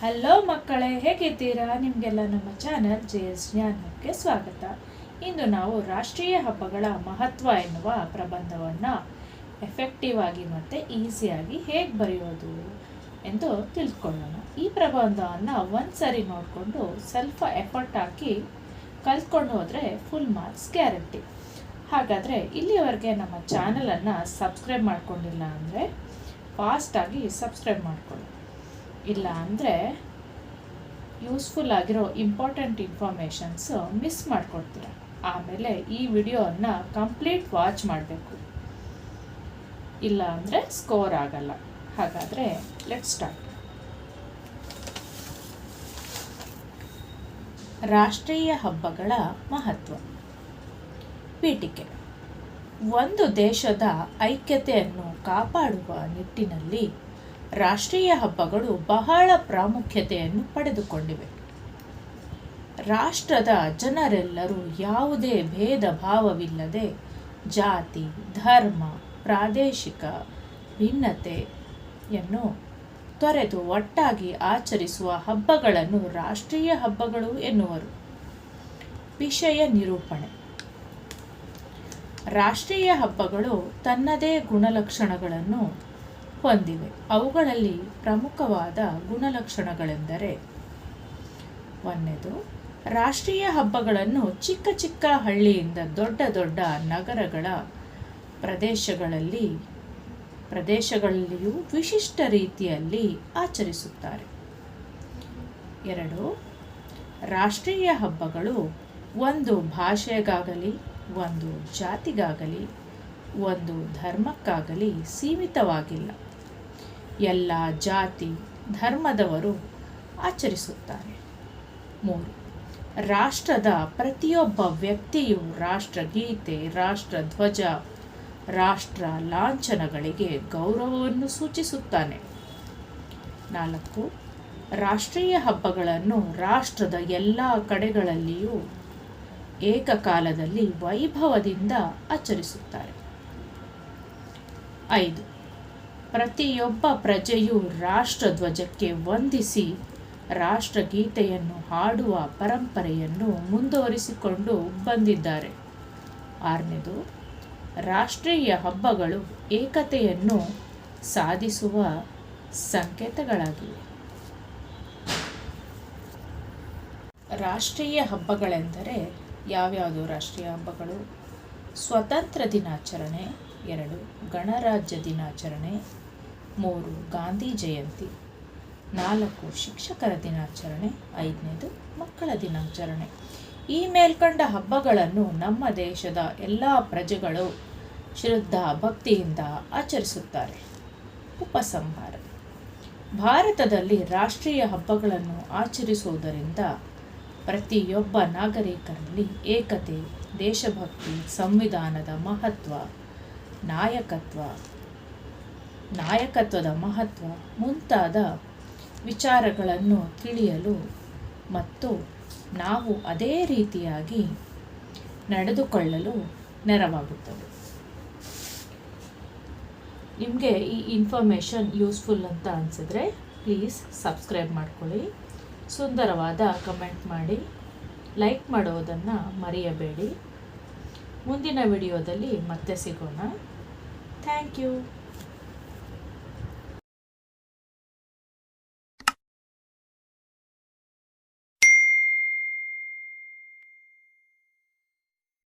Hello ಮಕ್ಕಳೇ, ಹೇಗಿದ್ದೀರಾ? ನಿಮಗೆಲ್ಲ ನಮ್ಮ ಚಾನಲ್ ಜೆ ಎಸ್ ಜ್ಞಾನಕ್ಕೆ ಸ್ವಾಗತ. ಇಂದು ನಾವು ರಾಷ್ಟ್ರೀಯ ಹಬ್ಬಗಳ ಮಹತ್ವ ಎನ್ನುವ ಪ್ರಬಂಧವನ್ನು ಎಫೆಕ್ಟಿವ್ ಆಗಿ ಮತ್ತು ಈಸಿಯಾಗಿ ಹೇಗೆ ಬರೆಯೋದು ಎಂದು ತಿಳ್ಕೊಳ್ಳೋಣ. ಈ ಪ್ರಬಂಧವನ್ನು ಒಂದು ಸರಿ ನೋಡಿಕೊಂಡು ಸ್ವಲ್ಪ ಎಫರ್ಟ್ ಹಾಕಿ ಕಲ್ತ್ಕೊಂಡು ಹೋದರೆ ಫುಲ್ ಮಾರ್ಕ್ಸ್ ಗ್ಯಾರಂಟಿ ಹಾಗಾದರೆ ಇಲ್ಲಿವರೆಗೆ ನಮ್ಮ ಚಾನಲನ್ನು ಸಬ್ಸ್ಕ್ರೈಬ್ ಮಾಡ್ಕೊಂಡಿಲ್ಲ ಅಂದರೆ ಫಾಸ್ಟಾಗಿ ಸಬ್ಸ್ಕ್ರೈಬ್ ಮಾಡ್ಕೊಳ್ಳಿ. ಇಲ್ಲ ಅಂದರೆ ಯೂಸ್ಫುಲ್ ಆಗಿರೋ ಇಂಪಾರ್ಟೆಂಟ್ ಇನ್ಫಾರ್ಮೇಷನ್ಸು ಮಿಸ್ ಮಾಡ್ಕೊಡ್ತೀರ. ಆಮೇಲೆ ಈ ವಿಡಿಯೋವನ್ನು ಕಂಪ್ಲೀಟ್ ವಾಚ್ ಮಾಡಬೇಕು. ಇಲ್ಲ ಅಂದರೆ ಸ್ಕೋರ್ ಆಗಲ್ಲ. ಹಾಗಾದರೆ ಲೆಟ್ ಸ್ಟಾರ್ಟ್ ರಾಷ್ಟ್ರೀಯ ಹಬ್ಬಗಳ ಮಹತ್ವ. ಪೀಠಿಕೆ. ಒಂದು ದೇಶದ ಐಕ್ಯತೆಯನ್ನು ಕಾಪಾಡುವ ನಿಟ್ಟಿನಲ್ಲಿ ರಾಷ್ಟ್ರೀಯ ಹಬ್ಬಗಳು ಬಹಳ ಪ್ರಾಮುಖ್ಯತೆಯನ್ನು ಪಡೆದುಕೊಂಡಿವೆ. ರಾಷ್ಟ್ರದ ಜನರೆಲ್ಲರೂ ಯಾವುದೇ ಭೇದ ಭಾವವಿಲ್ಲದೆ ಜಾತಿ, ಧರ್ಮ, ಪ್ರಾದೇಶಿಕ ಭಿನ್ನತೆಯನ್ನು ತೊರೆದು ಒಟ್ಟಾಗಿ ಆಚರಿಸುವ ಹಬ್ಬಗಳನ್ನು ರಾಷ್ಟ್ರೀಯ ಹಬ್ಬಗಳು ಎನ್ನುವರು. ವಿಷಯ ನಿರೂಪಣೆ. ರಾಷ್ಟ್ರೀಯ ಹಬ್ಬಗಳು ತನ್ನದೇ ಗುಣಲಕ್ಷಣಗಳನ್ನು ಹೊಂದಿವೆ. ಅವುಗಳಲ್ಲಿ ಪ್ರಮುಖವಾದ ಗುಣಲಕ್ಷಣಗಳೆಂದರೆ, ಒಂದನೇದು, ರಾಷ್ಟ್ರೀಯ ಹಬ್ಬಗಳನ್ನು ಚಿಕ್ಕ ಚಿಕ್ಕ ಹಳ್ಳಿಯಿಂದ ದೊಡ್ಡ ದೊಡ್ಡ ನಗರಗಳ ಪ್ರದೇಶಗಳಲ್ಲಿ, ಪ್ರದೇಶಗಳಲ್ಲಿಯೂ ವಿಶಿಷ್ಟ ರೀತಿಯಲ್ಲಿ ಆಚರಿಸುತ್ತಾರೆ. ಎರಡು, ರಾಷ್ಟ್ರೀಯ ಹಬ್ಬಗಳು ಒಂದು ಭಾಷೆಗಾಗಲಿ, ಒಂದು ಜಾತಿಗಾಗಲಿ, ಒಂದು ಧರ್ಮಕ್ಕಾಗಲಿ ಸೀಮಿತವಾಗಿಲ್ಲ. ಎಲ್ಲ ಜಾತಿ ಧರ್ಮದವರು ಆಚರಿಸುತ್ತಾರೆ. ಮೂರು, ರಾಷ್ಟ್ರದ ಪ್ರತಿಯೊಬ್ಬ ವ್ಯಕ್ತಿಯು ರಾಷ್ಟ್ರಗೀತೆ, ರಾಷ್ಟ್ರಧ್ವಜ, ರಾಷ್ಟ್ರ ಲಾಂಛನಗಳಿಗೆ ಗೌರವವನ್ನು ಸೂಚಿಸುತ್ತಾನೆ. ನಾಲ್ಕು, ರಾಷ್ಟ್ರೀಯ ಹಬ್ಬಗಳನ್ನು ರಾಷ್ಟ್ರದ ಎಲ್ಲ ಕಡೆಗಳಲ್ಲಿಯೂ ಏಕಕಾಲದಲ್ಲಿ ವೈಭವದಿಂದ ಆಚರಿಸುತ್ತಾರೆ. ಐದು ಪ್ರತಿಯೊಬ್ಬ ಪ್ರಜೆಯು ರಾಷ್ಟ್ರಧ್ವಜಕ್ಕೆ ವಂದಿಸಿ ರಾಷ್ಟ್ರಗೀತೆಯನ್ನು ಹಾಡುವ ಪರಂಪರೆಯನ್ನು ಮುಂದುವರಿಸಿಕೊಂಡು ಬಂದಿದ್ದಾರೆ. ಆರನೇದು, ರಾಷ್ಟ್ರೀಯ ಹಬ್ಬಗಳು ಏಕತೆಯನ್ನು ಸಾಧಿಸುವ ಸಂಕೇತಗಳಾಗಿವೆ. ರಾಷ್ಟ್ರೀಯ ಹಬ್ಬಗಳೆಂದರೆ ಯಾವ್ಯಾವುದು ರಾಷ್ಟ್ರೀಯ ಹಬ್ಬಗಳು? ಸ್ವತಂತ್ರ ದಿನಾಚರಣೆ, ಎರಡು, ಗಣರಾಜ್ಯ ದಿನಾಚರಣೆ ಮೂರು, ಗಾಂಧಿ ಜಯಂತಿ. ನಾಲ್ಕು, ಶಿಕ್ಷಕರ ದಿನಾಚರಣೆ. ಐದನೇದು, ಮಕ್ಕಳ ದಿನಾಚರಣೆ. ಈ ಮೇಲ್ಕಂಡ ಹಬ್ಬಗಳನ್ನು ನಮ್ಮ ದೇಶದ ಎಲ್ಲ ಪ್ರಜೆಗಳು ಶ್ರದ್ಧಾ ಭಕ್ತಿಯಿಂದ ಆಚರಿಸುತ್ತಾರೆ. ಉಪಸಂಹಾರ. ಭಾರತದಲ್ಲಿ ರಾಷ್ಟ್ರೀಯ ಹಬ್ಬಗಳನ್ನು ಆಚರಿಸುವುದರಿಂದ ಪ್ರತಿಯೊಬ್ಬ ನಾಗರಿಕರಲ್ಲಿ ಏಕತೆ, ದೇಶಭಕ್ತಿ, ಸಂವಿಧಾನದ ಮಹತ್ವ, ನಾಯಕತ್ವ ನಾಯಕತ್ವದ ಮಹತ್ವ ಮುಂತಾದ ವಿಚಾರಗಳನ್ನು ತಿಳಿಯಲು ಮತ್ತು ನಾವು ಅದೇ ರೀತಿಯಾಗಿ ನಡೆದುಕೊಳ್ಳಲು ನೆರವಾಗುತ್ತದೆ. ನಿಮಗೆ ಈ ಇನ್ಫಾರ್ಮೇಷನ್ ಯೂಸ್ಫುಲ್ ಅಂತ ಅನಿಸಿದ್ರೆ ಪ್ಲೀಸ್ ಸಬ್ಸ್ಕ್ರೈಬ್ ಮಾಡ್ಕೊಳ್ಳಿ. ಸುಂದರವಾದ ಕಮೆಂಟ್ ಮಾಡಿ. ಲೈಕ್ ಮಾಡೋದನ್ನು ಮರೆಯಬೇಡಿ. ಮುಂದಿನ ವಿಡಿಯೋದಲ್ಲಿ ಮತ್ತೆ ಸಿಗೋಣ. Thank you